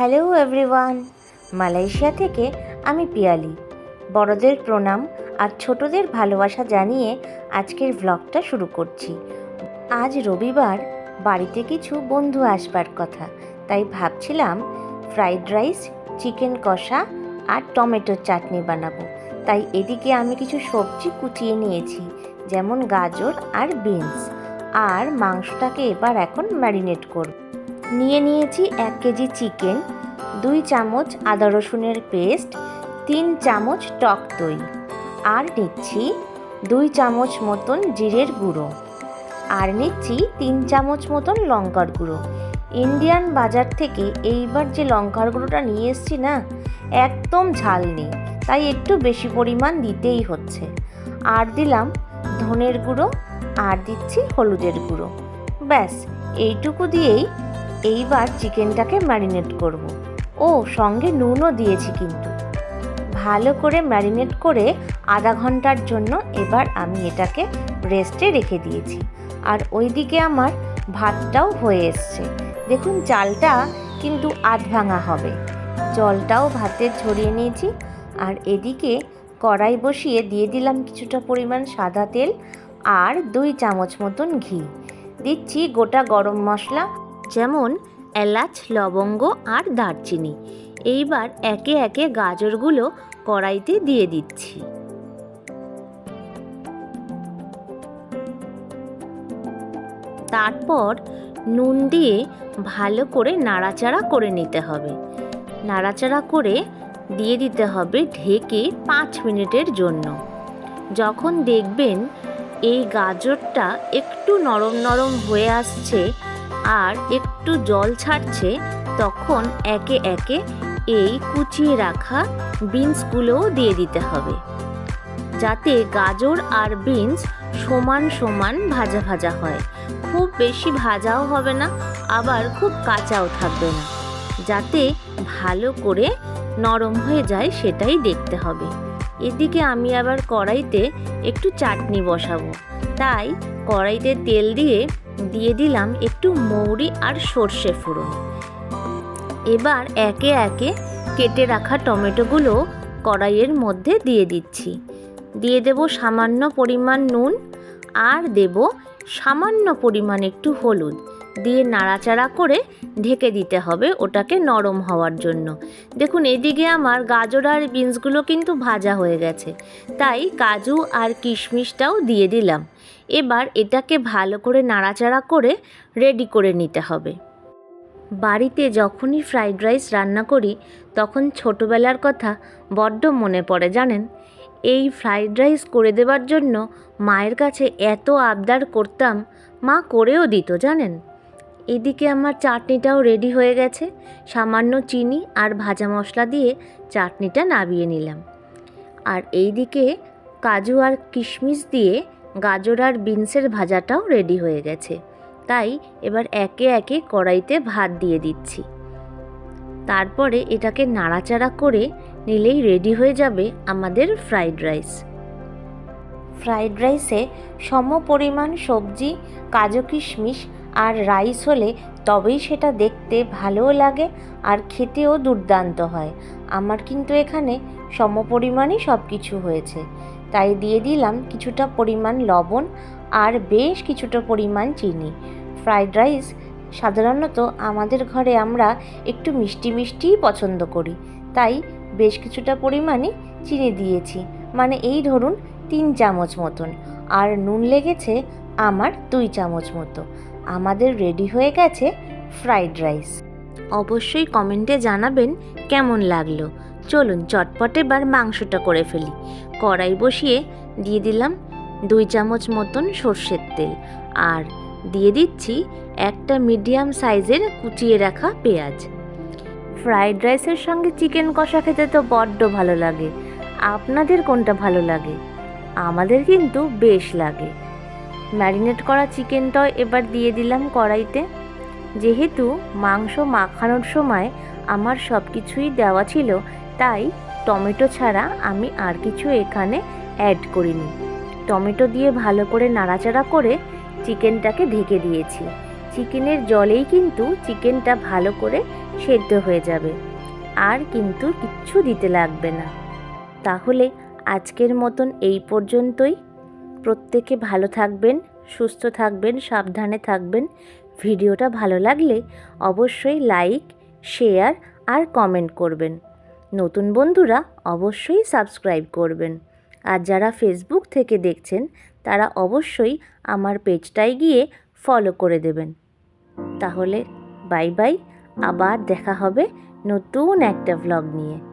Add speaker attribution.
Speaker 1: Hello everyone Malaysia থেকে আমি পিয়ালি। বড়দের প্রণাম আর ছোটদের ভালোবাসা জানিয়ে আজকের ভ্লগটা শুরু করছি। আজ রবিবার, বাড়িতে কিছু বন্ধু আসবার কথা। তাই ভাবছিলাম ফ্রাইড রাইস চিকেন কষা আর টমেটোর চাটনি বানাবো। তাই এদিকে আমি কিছু সবজি কুচিয়ে নিয়েছি, যেমন গাজর আর বিনস আর মাংসটাকে এবার এখন ম্যারিনেট করব। নিয়ে নিয়েছি এক কেজি চিকেন, দুই চামচ আদা রসুনের পেস্ট, তিন চামচ টক দই আর নিচ্ছি দুই চামচ মতন জিরের গুঁড়ো আর নিচ্ছি তিন চামচ মতন লঙ্কার গুঁড়ো। ইন্ডিয়ান বাজার থেকে এইবার যে লঙ্কার গুঁড়োটা নিয়ে এসেছি না, একদম ঝাল নেই, তাই একটু বেশি পরিমাণ দিতেই হচ্ছে। আর দিলাম ধনের গুঁড়ো, আর দিচ্ছি হলুদের গুঁড়ো। ব্যাস, এইটুকু দিয়েই এইবার চিকেনটাকে ম্যারিনেট করব। ও, সঙ্গে নুনও দিয়েছি কিন্তু। ভালো করে ম্যারিনেট করে আধা ঘণ্টার জন্য এবার আমি এটাকে রেস্টে রেখে দিয়েছি। আর ওইদিকে আমার ভাতটাও হয়ে এসছে। দেখুন, চালটা কিন্তু আধ ভাঙা হবে। জলটাও ভাতে ছড়িয়ে নিয়েছি। আর এদিকে কড়াই বসিয়ে দিয়ে দিলাম কিছুটা পরিমাণ সাদা তেল আর দুই চামচ মতন ঘি। দিচ্ছি গোটা গরম মশলা। যেমন এলাচ, লবঙ্গ আর দারচিনি। এইবার একে একে গাজরগুলো কড়াইতে দিয়ে দিচ্ছি। তারপর নুন দিয়ে ভালো করে নাড়াচাড়া করে নিতে হবে। নাড়াচাড়া করে দিয়ে দিতে হবে ঢেকে পাঁচ মিনিটের জন্য। যখন দেখবেন এই গাজরটা একটু নরম নরম হয়ে আসছে আর একটু জল ছাড়ছে, তখন একে একে এই কুচিয়ে রাখা বিনসগুলোও দিয়ে দিতে হবে। যাতে গাজর আর বিনস সমান সমান ভাজা ভাজা হয়। খুব বেশি ভাজাও হবে না, আবার খুব কাঁচাও থাকবে না। যাতে ভালো করে নরম হয়ে যায় সেটাই দেখতে হবে। এদিকে আমি আবার কড়াইতে একটু চাটনি বসাবো। তাই কড়াইতে তেল দিয়ে দিয়ে দিলাম একটু মৌরি আর সর্ষে ফোড়ন। এবার একে একে কেটে রাখা টমেটোগুলো কড়াইয়ের মধ্যে দিয়ে দিচ্ছি। দিয়ে দেব সামান্য পরিমাণ নুন আর দেব সামান্য পরিমাণ একটু হলুদ। দিয়ে নাড়াচাড়া করে ঢেকে দিতে হবে ওটাকে নরম হওয়ার জন্য। দেখুন, এদিকে আমার গাজর আর বিনসগুলো কিন্তু ভাজা হয়ে গেছে। তাই কাজু আর কিশমিশটাও দিয়ে দিলাম। এবার এটাকে ভালো করে নাড়াচাড়া করে রেডি করে নিতে হবে। বাড়িতে যখনই ফ্রাইড রাইস রান্না করি, তখন ছোটোবেলার কথা বড্ড মনে পড়ে, জানেন? এই ফ্রাইড রাইস করে দেবার জন্য মায়ের কাছে এত আবদার করতাম, মা করেও দিত, জানেন? এদিকে আমার চাটনিটাও রেডি হয়ে গেছে, সামান্য চিনি আর ভাজা মশলা দিয়ে চাটনিটা নাবিয়ে নিলাম। আর এইদিকে কাজু আর কিশমিশ দিয়ে গাজর আর বিনসের ভাজাটাও রেডি হয়ে গেছে। তাই এবার একে একে কড়াইতে ভাত দিয়ে দিচ্ছি। তারপরে এটাকে নাড়াচাড়া করে নিলেই রেডি হয়ে যাবে আমাদের ফ্রাইড রাইস ফ্রাইড রাইসে সম পরিমাণ সবজি, কাজু কিশমিশ আর রাইস হলে তবেই সেটা দেখতে ভালোও লাগে আর খেতেও দুর্দান্ত হয়। আমার কিন্তু এখানে সম পরিমাণই সব কিছু হয়েছে। তাই দিয়ে দিলাম কিছুটা পরিমাণ লবণ আর বেশ কিছুটা পরিমাণ চিনি। ফ্রাইড রাইস সাধারণত আমাদের ঘরে আমরা একটু মিষ্টি মিষ্টিই পছন্দ করি। তাই বেশ কিছুটা পরিমাণে চিনি দিয়েছি। মানে এই ধরুন তিন চামচ মতন। আর নুন লেগেছে আমার দুই চামচ মতো। আমাদের রেডি হয়ে গেছে ফ্রাইড রাইস। অবশ্যই কমেন্টে জানাবেন কেমন লাগল। চলুন চটপট এবার মাংসটা করে ফেলি। কড়াই বসিয়ে দিয়ে দিলাম দুই চামচ মতন সর্ষের তেল আর দিয়ে দিচ্ছি একটা মিডিয়াম সাইজের কুচিয়ে রাখা পেঁয়াজ। ফ্রাইড রাইসের সঙ্গে চিকেন কষা খেতে তো বড্ড ভালো লাগে। আপনাদের কোনটা ভালো লাগে? আমাদের কিন্তু বেশ লাগে। ম্যারিনেট করা চিকেনটাও এবার দিয়ে দিলাম কড়াইতে। যেহেতু মাংস মাখানোর সময় আমার সব কিছুই দেওয়া ছিল, তাই টমেটো ছাড়া আমি আর কিছু এখানে অ্যাড করিনি। টমেটো দিয়ে ভালো করে নাড়াচাড়া করে চিকেনটাকে ঢেকে দিয়েছি। চিকেনের জলেই কিন্তু চিকেনটা ভালো করে সেদ্ধ হয়ে যাবে। আর কিন্তু কিচ্ছু দিতে লাগবে না। তাহলে আজকের মতন এই পর্যন্তই। প্রত্যেকে ভালো থাকবেন, সুস্থ থাকবেন, সাবধানে থাকবেন। ভিডিওটা ভালো লাগলে অবশ্যই লাইক, শেয়ার আর কমেন্ট করবেন। নতুন বন্ধুরা অবশ্যই সাবস্ক্রাইব করবেন। আর যারা ফেসবুক থেকে দেখছেন, তারা অবশ্যই আমার পেজটায় গিয়ে ফলো করে দেবেন। তাহলে বাই বাই আবার দেখা হবে নতুন একটা ভ্লগ নিয়ে।